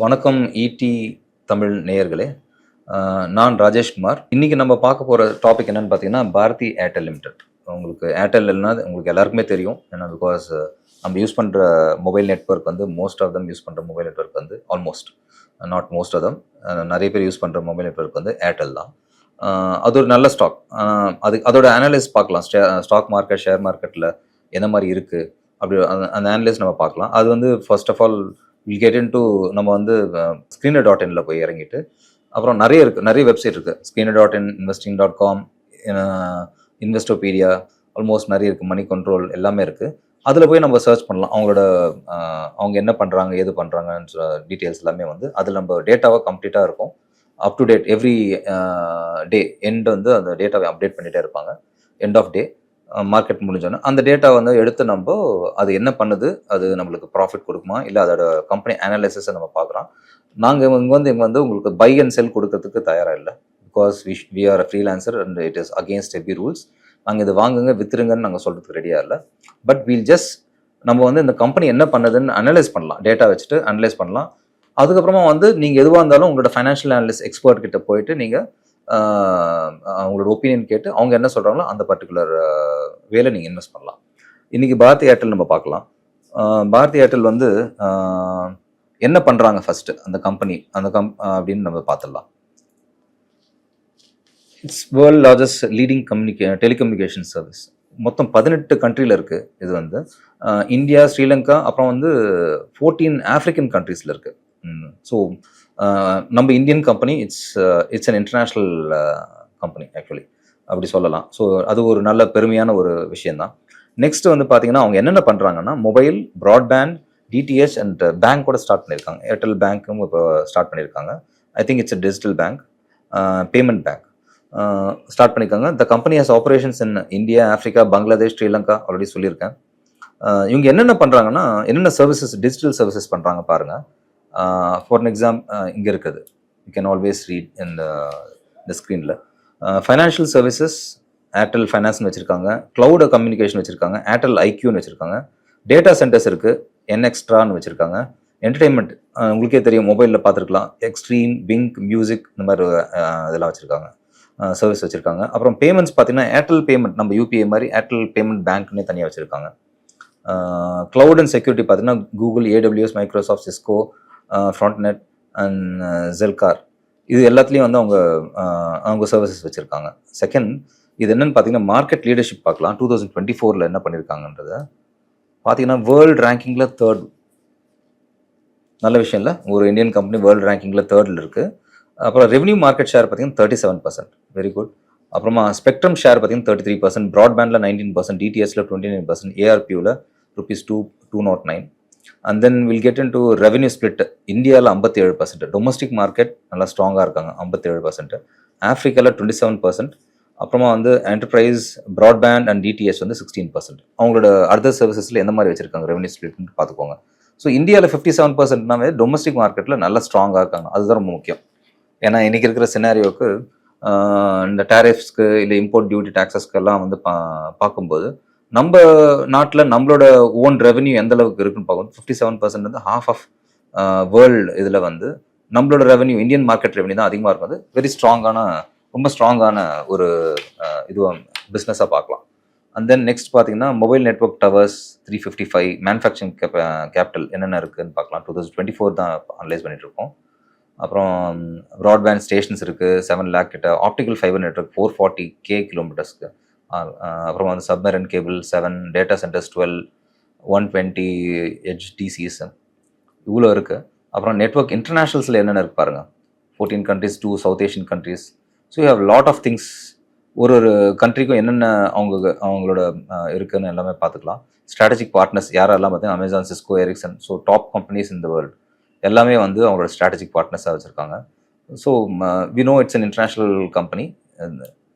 வணக்கம் இடி தமிழ் நேயர்களே. நான் ராஜேஷ்குமார் இன்னைக்கு நம்ம பார்க்க போகிற டாபிக் என்னன்னு பார்த்தீங்கன்னா பாரதி ஏர்டெல் லிமிடெட் உங்களுக்கு ஏர்டெல்னா உங்களுக்கு எல்லாருக்குமே தெரியும். ஏன்னா பிகாஸ் நம்ம யூஸ் பண்ணுற மொபைல் நெட்வொர்க் வந்து மோஸ்ட் ஆஃப் தம் யூஸ் பண்ணுற மொபைல் நெட்வொர்க் வந்து almost not most of them நிறைய பேர் யூஸ் பண்ணுற மொபைல் நெட்வொர்க் வந்து ஏர்டெல் தான். அது ஒரு நல்ல ஸ்டாக் அது அதோட அனலைஸ் பார்க்கலாம். ஸ்டாக் மார்க்கெட் ஷேர் மார்க்கெட்டில் எந்த மாதிரி இருக்குது அப்படி அந்த அந்த அனலைஸ் நம்ம பார்க்கலாம். அது வந்து first of all will get into நம்ம வந்து ஸ்க்ரீனர் டாட் இனில் போய் இறங்கிட்டு அப்புறம் நிறைய இருக்குது நிறைய வெப்சைட் இருக்குது screener dot in investing dot com Investopedia almost நிறைய இருக்குது மணி கண்ட்ரோல் எல்லாமே இருக்குது அதில் போய் நம்ம சர்ச் பண்ணலாம். அவங்களோட அவங்க என்ன பண்ணுறாங்க ஏது பண்ணுறாங்கன்ற டீட்டெயில்ஸ் எல்லாமே வந்து அதில் நம்ம டேட்டாவாக கம்ப்ளீட்டாக இருக்கும். Up to date every day end வந்து அந்த டேட்டாவை அப்டேட் பண்ணிகிட்டே இருப்பாங்க. எண்ட் ஆஃப் டே மார்க்கெட் முடிஞ்சோன்னே அந்த டேட்டா வந்து எடுத்து நம்ம அது என்ன பண்ணுது? அது நம்மளுக்கு ப்ராஃபிட் கொடுக்குமா? இல்லை அதோட கம்பெனி அனாலிசிஸை நம்ம பார்க்குறோம். நாங்கள் இங்கே வந்து இங்கே வந்து உங்களுக்கு பை அண்ட் செல் கொடுக்கறதுக்கு தயாராக இல்லை. Because we we are freelancer and it is against எபி rules நாங்கள் இது வாங்குங்க வித்துருங்கன்னு நாங்கள் சொல்கிறதுக்கு ரெடியாக இல்லை. பட் வீல் ஜஸ்ட் நம்ம வந்து இந்த கம்பெனி என்ன பண்ணுதுன்னு அனலைஸ் பண்ணலாம். டேட்டா வச்சுட்டு அனலைஸ் பண்ணலாம். அதுக்கப்புறமா வந்து நீங்கள் எதுவாக இருந்தாலும் உங்களோட ஃபைனான்ஷியல் அனலிஸ்ட் எக்ஸ்பர்ட் கிட்ட போயிட்டு நீங்கள் அவங்களோட ஒப்பீனியன் கேட்டு அவங்க என்ன சொல்கிறாங்களோ அந்த பர்டிகுலர் வேலை நீங்கள் இன்வெஸ்ட் பண்ணலாம். இன்றைக்கி பாரதி ஏர்டெல் நம்ம பார்க்கலாம். பாரதி ஏர்டெல் வந்து என்ன பண்ணுறாங்க ஃபஸ்ட்டு அந்த கம்பெனி அந்த கம் அப்படின்னு நம்ம பார்த்துடலாம். இட்ஸ் வேர்ல்ட் லார்ஜஸ்ட் லீடிங் கம்யூனிகே டெலிகம்யூனிகேஷன் சர்வீஸ் மொத்தம் பதினெட்டு கண்ட்ரியில் இருக்குது இது வந்து. இந்தியா ஸ்ரீலங்கா அப்புறம் வந்து ஃபோர்டீன் ஆஃப்ரிக்கன் கண்ட்ரீஸில் இருக்குது ஸோ uh, நம்ம Indian company it's it's an international company actually அப்படி சொல்லலாம். ஸோ அது ஒரு நல்ல பெருமையான ஒரு விஷயந்தான் நெக்ஸ்ட் வந்து பார்த்தீங்கன்னா அவங்க என்னென்ன பண்ணுறாங்கன்னா mobile broadband DTH and bank கூட ஸ்டார்ட் பண்ணியிருக்காங்க. ஏர்டெல் பேங்க்கும் இப்போ ஸ்டார்ட் பண்ணியிருக்காங்க. I think it's a digital bank payment bank start பண்ணியிருக்காங்க. The company has operations in India Africa Bangladesh Sri Lanka already சொல்லியிருக்கேன். Uh, இவங்க என்னென்ன பண்ணுறாங்கன்னா என்னென்ன சர்வீசஸ் டிஜிட்டல் சர்வீசஸ் பண்ணுறாங்க பாருங்கள் ஃபார் எக்ஸாம் இங்கே இருக்குது. யூ கேன் ஆல்வேஸ் ரீட் இந்த இந்த ஸ்க்ரீனில் ஃபைனான்ஷியல் சர்வீசஸ் ஏர்டெல் ஃபைனான்ஸ்னு வச்சுருக்காங்க. க்ளவுட் கம்யூனிகேஷன் வச்சுருக்காங்க. ஏர்டெல் ஐக்யூன்னு வச்சுருக்காங்க. டேட்டா சென்டர்ஸ் இருக்குது என்எக்ஸ்ட்ரான்னு வச்சுருக்காங்க. என்டர்டெயின்மெண்ட் உங்களுக்கே தெரியும். மொபைலில் பார்த்துருக்கலாம். எக்ஸ்ட்ரீம் பிங்க் மியூசிக் இந்த மாதிரி இதெல்லாம் வச்சுருக்காங்க. சர்வீஸ் வச்சுருக்காங்க. அப்புறம் பேமெண்ட்ஸ் பார்த்தீங்கன்னா ஏர்டெல் பேமெண்ட் நம்ம யூபிஐ மாதிரி ஏர்டெல் பேமெண்ட் பேங்க்னே தனியாக வச்சுருக்காங்க. க்ளவுட் அண்ட் செக்யூரிட்டி பார்த்தீங்கன்னா Google AWS Microsoft Cisco Fortinet and ஜெல்கார் இது எல்லாத்துலேயும் வந்து அவங்க அவங்க சர்வீசஸ் வச்சுருக்காங்க. செகண்ட் இது என்னென்னு பார்த்தீங்கன்னா மார்க்கெட் லீடர்ஷிப் பார்க்கலாம். டூ தௌசண்ட் டுவெண்ட்டி ஃபோரில் என்ன பண்ணியிருக்காங்கன்றத பார்த்தீங்கன்னா வேர்ல்டு ரேங்கிங்கில் தேர்ட் நல்ல விஷயம் இல்லை? ஒரு இந்தியன் கம்பெனி வேர்ல்டு ரேங்கிங்கில் தேர்டில் இருக்குது அப்புறம் ரெவன்யூ மார்க்கெட் ஷேர் பார்த்தீங்கன்னா thirty seven percent very good அப்புறமா ஸ்பெக்ட்ரம் ஷேர் பார்த்தீங்கன்னா தேர்ட்டி த்ரீ பர்சன்ட் ப்ராட்பேண்டில் நைன்டீன் பர்சன்ட் டிடிஎஸில் twenty nine percent ஏஆர்பியூவில் rupees two two not nine and then will get into revenue split இந்தியாவில் ஐம்பத்தி ஏழு பர்சன்ட் டொமஸ்டிக் மார்க்கெட் நல்லா ஸ்ட்ராங்காக இருக்காங்க ஐம்பத்தேழு பர்சன்ட் ஆஃப்ரிக்காவில் டுவெண்ட்டி செவன் பர்சன்ட் அப்புறமா வந்து என்டர்பிரைஸ் ப்ராட்பேண்ட் அண்ட் டிடிஎஸ் வந்து சிக்ஸ்டீன் பர்சன்ட் அவங்களோட அதர் சர்வீசஸில் எந்த மாதிரி வச்சிருக்காங்க ரெவன்யூ ஸ்பிளிட்னு பார்த்துக்கோங்க. ஸோ இந்தியாவில் ஃபிஃப்டி செவன் பர்சன்ட்னாவே டொமஸ்டிக் மார்க்கெட்டில் நல்லா ஸ்ட்ராங்காக இருக்காங்க. அதுதான் ரொம்ப முக்கியம். ஏன்னா இன்னைக்கு இருக்கிற சினாரியோக்கு இந்த டேரிஃப்ஸ்க்கு இல்லை இம்போர்ட் டியூட்டி டேக்ஸஸ்க்கு எல்லாம் வந்து பா பார்க்கும்போது நம்ம நாட்டில் நம்மளோட ஓன் ரெவன்யூ எந்த அளவுக்கு இருக்குன்னு பார்க்கணும். ஃபிஃப்டி செவன் பர்சன்ட் வந்து ஹாஃப் ஆஃப் வேர்ல்டு இதில் வந்து நம்மளோட ரெவன்யூ இந்தியன் மார்க்கெட் ரெவன்யூ தான் அதிகமாக இருக்கும். அது வெரி ஸ்ட்ராங்கான ரொம்ப ஸ்ட்ராங்கான ஒரு இதுவாக பிஸ்னஸாக பார்க்கலாம். அண்ட் தென் நெக்ஸ்ட் பார்த்தீங்கன்னா mobile network towers three fifty five manufacturing capital என்னென்ன இருக்குன்னு பார்க்கலாம். டூ தௌசண்ட் டுவெண்ட்டி ஃபோர் தான் அனலைஸ் பண்ணிட்டு அப்புறம் ப்ராட்பேண்ட் ஸ்டேஷன்ஸ் இருக்குது செவன் லேக் கிட்ட optical fibre network four forty K கிலோமீட்டர்ஸ்க்கு அப்புறம் வந்து submarine cable seven data centres twelve one twenty HDCS இவ்வளோ இருக்குது அப்புறம் நெட்ஒர்க் இன்டர்நேஷ்னல்ஸில் என்னென்ன இருக்கு பாருங்கள் fourteen countries two South Asian countries so you have lot of things ஒரு ஒரு கண்ட்ரிக்கும் என்னென்ன அவங்க அவங்களோட இருக்குதுன்னு இருக்குன்னு எல்லாமே பார்த்துக்கலாம். ஸ்ட்ராட்டஜிக் பார்ட்னர்ஸ் யாரெல்லாம் பார்த்தீங்கன்னா Amazon Cisco Ericsson so top companies இந்த வேர்ல்டு எல்லாமே வந்து அவங்களோட ஸ்ட்ராட்டஜிக் பார்ட்னர்ஸாக வச்சுருக்காங்க. So we know it's an international company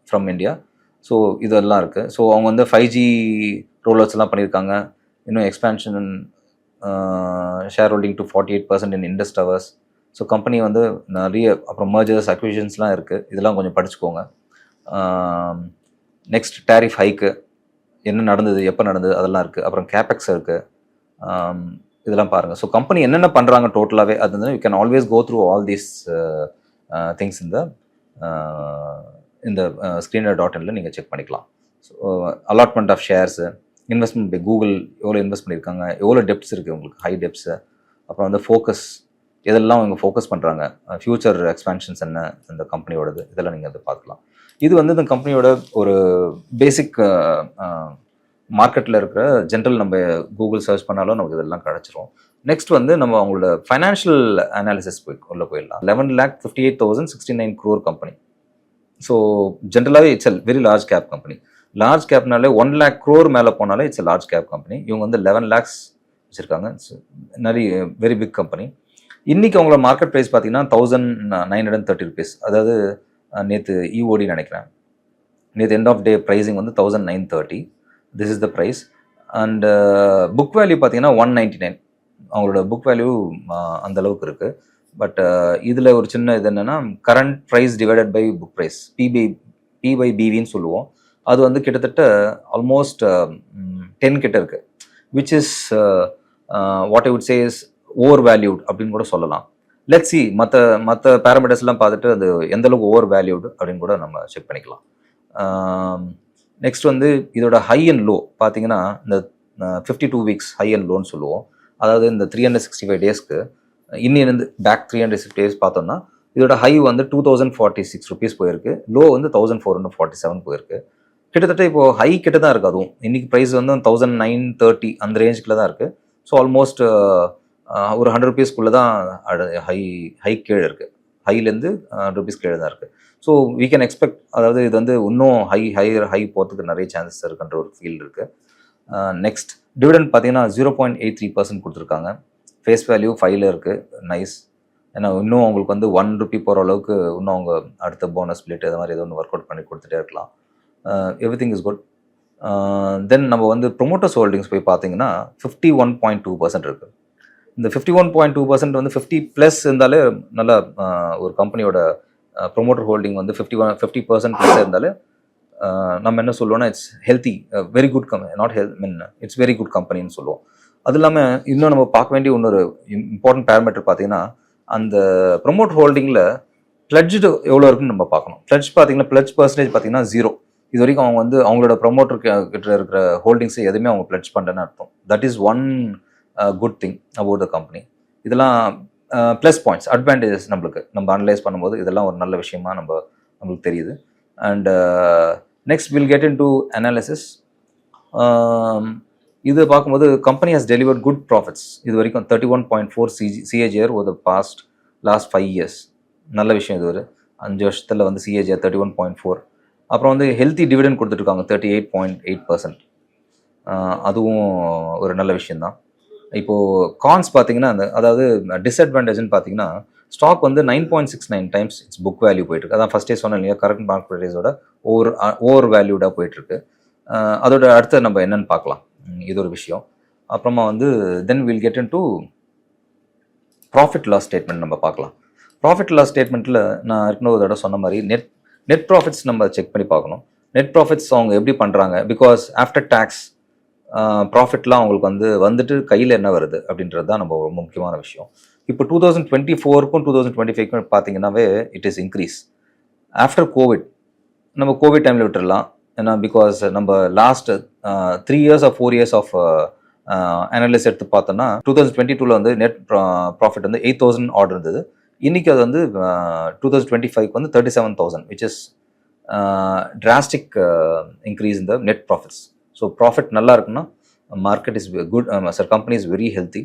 from India so இதெல்லாம் இருக்குது ஸோ அவங்க வந்து ஃபைவ் ஜி ரோலர்ஸ்லாம் பண்ணியிருக்காங்க. இன்னும் expansion share holding to forty eight percent in Indus Towers so company வந்து நிறைய அப்புறம் மர்ஜர்ஸ் அக்விஷன்ஸ்லாம் இருக்குது இதெல்லாம் கொஞ்சம் படிச்சுக்கோங்க. நெக்ஸ்ட் டேரிஃப் ஹைக்கு என்ன நடந்தது எப்போ நடந்தது அதெல்லாம் இருக்குது அப்புறம் கேபெக்ஸ் இருக்குது இதெல்லாம் பாருங்கள் ஸோ கம்பெனி என்னென்ன பண்ணுறாங்க டோட்டலாகவே அது வந்து you can always go through all these things இந்த இந்த ஸ்க்ரீனர் டாட் இன்ல நீங்கள் செக் பண்ணிக்கலாம். So allotment of shares investment by Google எவ்வளோ இன்வெஸ்ட் பண்ணியிருக்காங்க எவ்வளோ டெப்ஸ் இருக்குது உங்களுக்கு ஹை டெப்ஸு அப்புறம் வந்து ஃபோக்கஸ் இதெல்லாம் அவங்க ஃபோக்கஸ் பண்ணுறாங்க ஃப்யூச்சர் எக்ஸ்பேன்ஷன்ஸ் என்ன இந்த கம்பெனியோடது இதெல்லாம் நீங்கள் அதை பார்க்கலாம். இது வந்து இந்த கம்பெனியோட ஒரு பேசிக் மார்க்கெட்டில் இருக்கிற ஜென்ரல் நம்ம கூகுள் சர்ச் பண்ணாலும் நமக்கு இதெல்லாம் கிடச்சிரும். நெக்ஸ்ட் வந்து நம்ம அவங்களோட ஃபைனான்ஷியல் அனாலிசிஸ் போய் உள்ள போயிடலாம். Eleven lakh fifty eight thousand sixty nine crore company so ஜென்ரலாகவே it's a very large cap company large கேப்னாலே one lakh crore மேலே போனாலே இட்ஸ் லார்ஜ் கேப் கம்பெனி இவங்க வந்து லெவன் லேக்ஸ் வச்சுருக்காங்க. நிறைய வெரி பிக் கம்பெனி இன்றைக்கி அவங்களோட மார்க்கெட் ப்ரைஸ் பார்த்தீங்கன்னா thousand nine hundred and thirty rupees அதாவது நேற்று இஓடி நினைக்கிறேன். நேற்று எண்ட் ஆஃப் டே ப்ரைஸிங் வந்து thousand nine thirty this is the price and book value பார்த்தீங்கன்னா ஒன் நைன்ட்டி நைன் அவங்களோட புக் வேல்யூ அந்த அளவுக்கு இருக்குது பட் இதில் ஒரு சின்ன இது என்னென்னா current price divided by book price PB P by பிவின்னு சொல்லுவோம். அது வந்து கிட்டத்தட்ட ஆல்மோஸ்ட் டென் கிட்ட இருக்குது which is what I would say is overvalued அப்படின்னு கூட சொல்லலாம். லெட் சி மற்ற மற்ற பேராமீட்டர்ஸ்லாம் பார்த்துட்டு அது எந்த அளவுக்கு ஓவர் வேல்யூடு அப்படின்னு கூட நம்ம செக் பண்ணிக்கலாம். நெக்ஸ்ட் வந்து இதோட ஹை அண்ட் லோ பார்த்தீங்கன்னா இந்த fifty two weeks high and லோன்னு சொல்லுவோம். அதாவது இந்த த்ரீ ஹண்ட்ரட் சிக்ஸ்டி ஃபைவ் டேஸ்க்கு இன்னிலிருந்து back three hundred sixty days பார்த்தோம்னா இதோட ஹை வந்து two thousand forty six rupees போயிருக்கு. லோ வந்து thousand four hundred forty seven போயிருக்கு. கிட்டத்தட்ட இப்போ ஹை கிட்ட தான் இருக்குது அதுவும். இன்னைக்கு ப்ரைஸ் வந்து தௌசண்ட் நைன் தேர்ட்டி அந்த ரேஞ்சுக்குள்ள தான் இருக்குது ஸோ ஆல்மோஸ்ட் ஒரு ஹண்ட்ரட் ருபீஸ்க்குள்ளே தான் ஹை ஹை கீழே இருக்குது ஹைலேருந்து ஹண்ட்ரட் ருபீஸ் கீழே தான் இருக்குது ஸோ வீ கேன் எக்ஸ்பெக்ட் அதாவது இது வந்து இன்னும் ஹை ஹை ஹை போகிறதுக்கு நிறைய சான்சஸ் இருக்குன்ற ஒரு ஃபீல் இருக்குது நெக்ஸ்ட் டிவிடெண்ட் பார்த்தீங்கன்னா zero point eight three percent கொடுத்துருக்காங்க. ஃபேஸ் வேல்யூ ஃபைவ்ல இருக்குது நைஸ் ஏன்னா இன்னும் அவங்களுக்கு வந்து ஒன் ருபி போகிற அளவுக்கு இன்னும் அவங்க அடுத்த போனஸ் பிளேட் அது மாதிரி ஏதோ ஒன்று ஒர்க் அவுட் பண்ணி கொடுத்துட்டே இருக்கலாம். Every thing is good then நம்ம வந்து ப்ரொமோட்டர்ஸ் ஹோல்டிங்ஸ் போய் பார்த்தீங்கன்னா fifty one point two percent இருக்குது இந்த fifty one point two percent வந்து ஃபிஃப்டி ப்ளஸ் இருந்தாலே நல்ல uh, ஒரு கம்பெனியோட ப்ரொமோட்டர் ஹோல்டிங் வந்து fifty one fifty percent plus இருந்தாலே uh, நம்ம என்ன சொல்லுவோம்னா it's healthy very good company not health mean it's very good கம்பெனின்னு சொல்லுவோம். அது இல்லாமல் இன்னும் நம்ம பார்க்க வேண்டிய இன்னொரு இம்பார்ட்டன்ட் பேராமீட்டர் பார்த்தீங்கன்னா அந்த ப்ரொமோட் ஹோல்டிங்கில் பிளட்ஜு எவ்வளோ இருக்குன்னு நம்ம பார்க்கணும். பிளட்ஜ் பார்த்தீங்கன்னா பிளட்ஜ் பர்சன்டேஜ் பார்த்தீங்கன்னா ஜீரோ இது வரைக்கும் அவங்க வந்து அவங்களோட ப்ரொமோட்டர் கிட்ட இருக்கிற ஹோல்டிங்ஸை எதுவுமே அவங்க பிளட்ஜ் பண்ணுறேன்னு அர்த்தம். That is one good thing about the company இதெல்லாம் ப்ளஸ் பாயிண்ட்ஸ் அட்வான்டேஜஸ் நம்மளுக்கு. நம்ம அனலைஸ் பண்ணும்போது இதெல்லாம் ஒரு நல்ல விஷயமா நம்ம நம்மளுக்கு தெரியுது. And next will get in to analysis இது பார்க்கும்போது company has delivered good profits இது வரைக்கும் thirty one point four CG CAGR ஒரு பாஸ்ட் லாஸ்ட் ஃபைவ் இயர்ஸ் நல்ல விஷயம் இது ஒரு. அஞ்சு வருஷத்தில் வந்து CAGR thirty one point four அப்புறம் வந்து ஹெல்த்தி டிவிடெண்ட் கொடுத்துட்ருக்காங்க thirty eight point eight percent அதுவும் ஒரு நல்ல விஷயந்தான் இப்போது கான்ஸ் பார்த்தீங்கன்னா அந்த அதாவது டிஸ்அட்வான்டேஜ்னு பார்த்தீங்கன்னா ஸ்டாக் வந்து nine point six nine times it's book value போயிட்டுருக்கு. அதான் ஃபஸ்ட்டே சொன்னேன் இல்லையா கரண்ட் மார்க்கெட் ப்ரைஸோட ஓவர் ஓவர் வேல்யூடாக போயிட்டுருக்கு. அதோட அடுத்து நம்ம என்னென்னு பார்க்கலாம். இது ஒரு விஷயம். அப்புறமா வந்து then will get into profit loss statement நம்ம பார்க்கலாம். ப்ராஃபிட் லாஸ் ஸ்டேட்மெண்ட்டில் நான் ஏற்கனவே ஒரு தடவை சொன்ன மாதிரி நெட் நெட் ப்ராஃபிட்ஸ் நம்ம செக் பண்ணி பார்க்கணும். நெட் ப்ராஃபிட்ஸ் அவங்க எப்படி பண்ணுறாங்க பிகாஸ் ஆஃப்டர் டேக்ஸ் ப்ராஃபிட்லாம் அவங்களுக்கு வந்து வந்துட்டு கையில் என்ன வருது? அப்படின்றது தான் நம்ம ரொம்ப முக்கியமான விஷயம். இப்போ டூ தௌசண்ட் டுவெண்ட்டி ஃபோருக்கும் டூ தௌசண்ட் டுவெண்ட்டி ஃபைவ்க்கும் பார்த்தீங்கன்னாவே it is increase after Covid நம்ம கோவிட் டைமில் விட்டுடலாம் ஏன்னா பிகாஸ் நம்ம last three years of four years of analysis எடுத்து பார்த்தோன்னா டூ தௌசண்ட் டுவெண்ட்டி டூவில் வந்து நெட் ப்ராஃபிட் வந்து எயிட் தௌசண்ட் ஆர்டர் இருந்தது. இன்றைக்கி அது வந்து டூ தௌசண்ட் டுவெண்ட்டி ஃபைவ்க்கு வந்து thirty seven thousand which is drastic increase இந்த நெட் ப்ராஃபிட்ஸ் ஸோ ப்ராஃபிட் நல்லா இருக்குன்னா market is good sir company is very healthy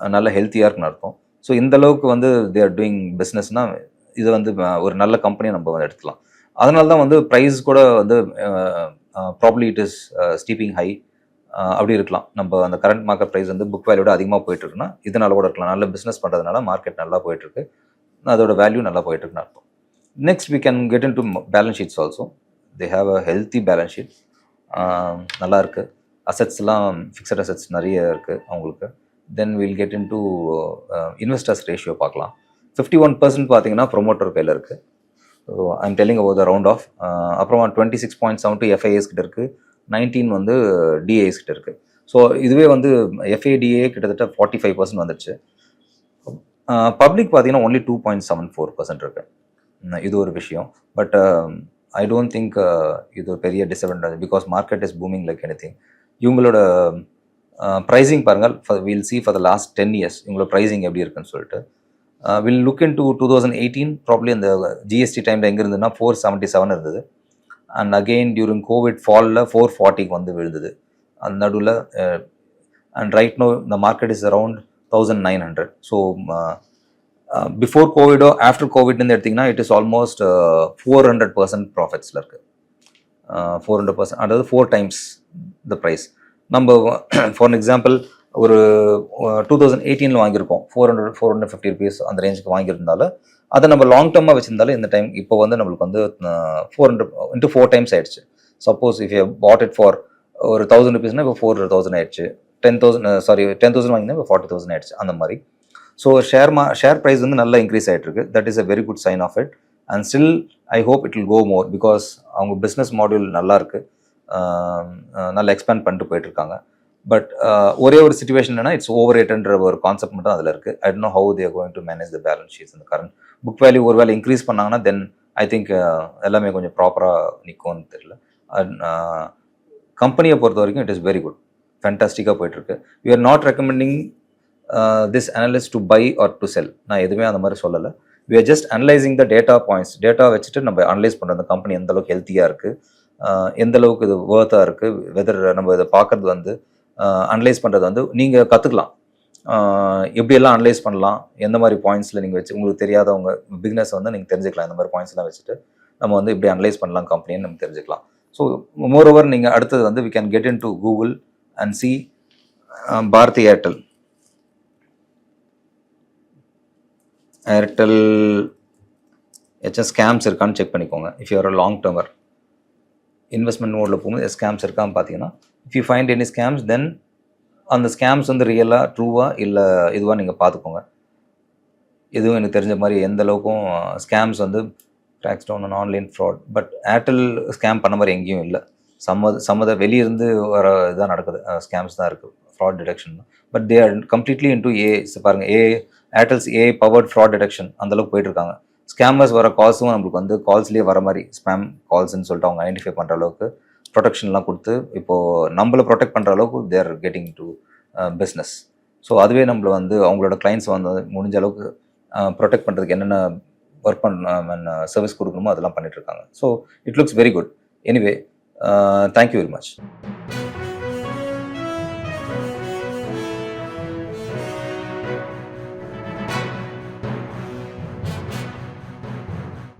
நல்ல ஹெல்த்தியாக இருக்குன்னு அர்த்தம். ஸோ இந்த அளவுக்கு வந்து தே ஆர் டூயிங் பிஸ்னஸ்னால் இது வந்து ஒரு நல்ல கம்பெனியை நம்ம வந்து எடுத்துக்கலாம். அதனால தான் வந்து ப்ரைஸ் கூட வந்து probably it is steeping high அப்படி இருக்கலாம். நம்ம அந்த கரண்ட் மார்க்கெட் ப்ரைஸ் வந்து புக் வேல்யூட அதிகமாக போயிட்டு இருக்குன்னா இதனால கூட இருக்கலாம். நல்ல பிஸ்னஸ் பண்ணுறதுனால மார்க்கெட் நல்லா போயிட்டுருக்கு. அதோட வேல்யூ நல்லா போயிட்டுருக்குன்னு அர்த்தம். Next we can get into balance sheets also they have a healthy balance sheet நல்லா இருக்குது அசட்ஸ்லாம் ஃபிக்ஸட் அசட்ஸ் நிறைய இருக்குது அவங்களுக்கு. Then will get into investors ratio பார்க்கலாம். ஃபிஃப்டி ஒன் பர்சன்ட் பார்த்தீங்கன்னா ப்ரொமோட்டர் கையில் இருக்குது so I'm telling about the round of அப்புறமா twenty six point seven two FIs கிட்ட இருக்குது நைன்டீன் வந்து டிஏஎஸ் கிட்ட இருக்குது ஸோ இதுவே வந்து எஃப்ஏடிஏ கிட்டத்தட்ட ஃபார்ட்டி ஃபைவ் பர்சன்ட் வந்துருச்சு பப்ளிக் பார்த்தீங்கன்னா only two point seven four percent இருக்கு. இது ஒரு விஷயம். பட் ஐ டோன்ட் திங்க் இது ஒரு பெரிய disadvantage because market is booming like any thing இவங்களோட uh, ப்ரைஸிங் பாருங்கள். Will see for the last ten years இவங்களோட ப்ரைஸிங் எப்படி இருக்குன்னு சொல்லிட்டு. Will look into two thousand eighteen probably அந்த ஜிஎஸ்டி டைமில் எங்கே இருந்ததுன்னா ஃபோர் செவன்ட்டி செவன் இருந்தது. அண்ட் அகெயின் டியூரிங் கோவிட் ஃபாலில் ஃபோர் ஃபார்ட்டிக்கு வந்து விழுந்தது. அந்த நடுவில் அண்ட் ரைட் நோ இந்த market is around thousand nine hundred so before கோவிடோ after கோவிட்னு எடுத்திங்கன்னா it is almost four hundred percent ப்ராஃபிட்ஸில் இருக்குது ஃபோர் ஹண்ட்ரட் பர்சன்ட் அதாவது ஃபோர் டைம்ஸ் த ப்ரைஸ் நம்ம ஃபார் எக்ஸாம்பிள் ஒரு டூ தௌசண்ட் எயிட்டீனில் வாங்கியிருக்கோம். Four hundred four hundred fifty rupees அந்த ரேஞ்சுக்கு வாங்கியிருந்தாலும் அதை நம்ம லாங் டர்மாக வச்சிருந்தாலும் இந்த டைம் இப்போ வந்து நம்மளுக்கு வந்து four hundred into four times ஆயிடுச்சு. Suppose if you put it for ஒரு தௌசண்ட் ருபீஸ்னா இப்போ ஃபோர் தௌசண்ட் ஆயிடுச்சு. Ten thousand sorry ten thousand வாங்கினா இப்போ ஃபார்ட்டி தௌசண்ட் ஆயிடுச்சு. அந்த மாதிரி. ஸோ ஷேர் மா ஷேர் ப்ரைஸ் வந்து நல்லா இன்க்ரீஸ் ஆகிட்டு இருக்கு that is a very good sign of it and still I hope it will go more because அவங்க பிஸ்னஸ் மாடியூல் நல்லாயிருக்கு நல்லா எக்ஸ்பேண்ட் பண்ணிட்டு போயிட்டுருக்காங்க. பட் uh, ஒரே ஒரு சுச்சுவேஷன் என்னன்னா இட்ஸ் ஓவர் ரேட்ன்ற ஒரு கான்செப்ட் மட்டும் அதில் இருக்கு. I know how they're going to manage the balance sheets இந்த கரண்ட் புக் வேல்யூ ஒரு வேலை இன்க்ரீஸ் பண்ணாங்கன்னா தென் ஐ திங்க் எல்லாமே கொஞ்சம் ப்ராப்பராக நிற்கும்னு தெரியல. கம்பெனியை uh, பொறுத்த வரைக்கும் இட் இஸ் வெரி குட் ஃபேண்டாஸ்டிக்காக போயிட்டுருக்கு. You are not recommending this analyst to buy or to sell நான் எதுவுமே அந்த மாதிரி சொல்லலை. We are just analysing the data points data வச்சுட்டு நம்ம அனலைஸ் பண்ணுறோம் அந்த கம்பெனி எந்த அளவுக்கு ஹெல்த்தியாக இருக்குது uh, எந்த அளவுக்கு இது வேர்த்தாக இருக்குது வெதர் நம்ம இதை பார்க்கறது வந்து அனலைஸ் பண்ணுறது வந்து நீங்கள் கற்றுக்கலாம் எப்படியெல்லாம் அனலைஸ் பண்ணலாம் எந்த மாதிரி பாயிண்ட்ஸில் நீங்கள் வச்சு உங்களுக்கு தெரியாதவங்க பிக்னஸ் வந்து நீங்கள் தெரிஞ்சுக்கலாம் இந்த மாதிரி பாயிண்ட்ஸ்லாம் வச்சுட்டு நம்ம வந்து இப்படி அனலைஸ் பண்ணலாம் கம்பெனின்னு நம்ம தெரிஞ்சுக்கலாம். ஸோ மோர் ஓவர் நீங்கள் அடுத்தது வந்து we can get into Google and see Bharti Airtel Airtel ஏதாச்சும் ஸ்கேம்ஸ் இருக்கான்னு செக் பண்ணிக்கோங்க. If you're long termer investment மோடில் போகும்போது ஸ்கேம்ஸ் இருக்கான்னு பார்த்தீங்கன்னா if you find any scams then அந்த ஸ்கேம்ஸ் வந்து ரியலாக ட்ரூவாக இல்லை இதுவாக நீங்கள் பார்த்துக்கோங்க. எதுவும் எனக்கு தெரிஞ்ச மாதிரி எந்த அளவுக்கும் ஸ்கேம்ஸ் வந்து tracks down online fraud but Airtel scam பண்ண மாதிரி எங்கேயும் இல்லை. சம்மத சம்மத வெளியிருந்து வர இதாக நடக்குது. ஸ்கேம்ஸ் தான் இருக்குது fraud detection but they are completely into A பாருங்கள் A Airtel's A powered fraud detection அந்தளவுக்கு போயிட்டுருக்காங்க ஸ்கேமர்ஸ் வர கால்ஸும் நம்மளுக்கு வந்து கால்ஸ்லேயே வர மாதிரி ஸ்பேம் கால்ஸ்னு சொல்லிட்டு அவங்க ஐடென்டிஃபை பண்ணுற அளவுக்கு ப்ரொடெக்ஷன்லாம் கொடுத்து இப்போது நம்மளை ப்ரொடெக்ட் பண்ணுற அளவுக்கு they're getting to business so அதுவே நம்மளை வந்து அவங்களோட கிளைண்ட்ஸ் வந்து முடிஞ்ச அளவுக்கு ப்ரொடெக்ட் பண்ணுறதுக்கு என்னென்ன ஒர்க் பண்ண சர்வீஸ் கொடுக்கணுமோ அதெல்லாம் பண்ணிகிட்ருக்காங்க இருக்காங்க. So it looks very good anyway thank you very much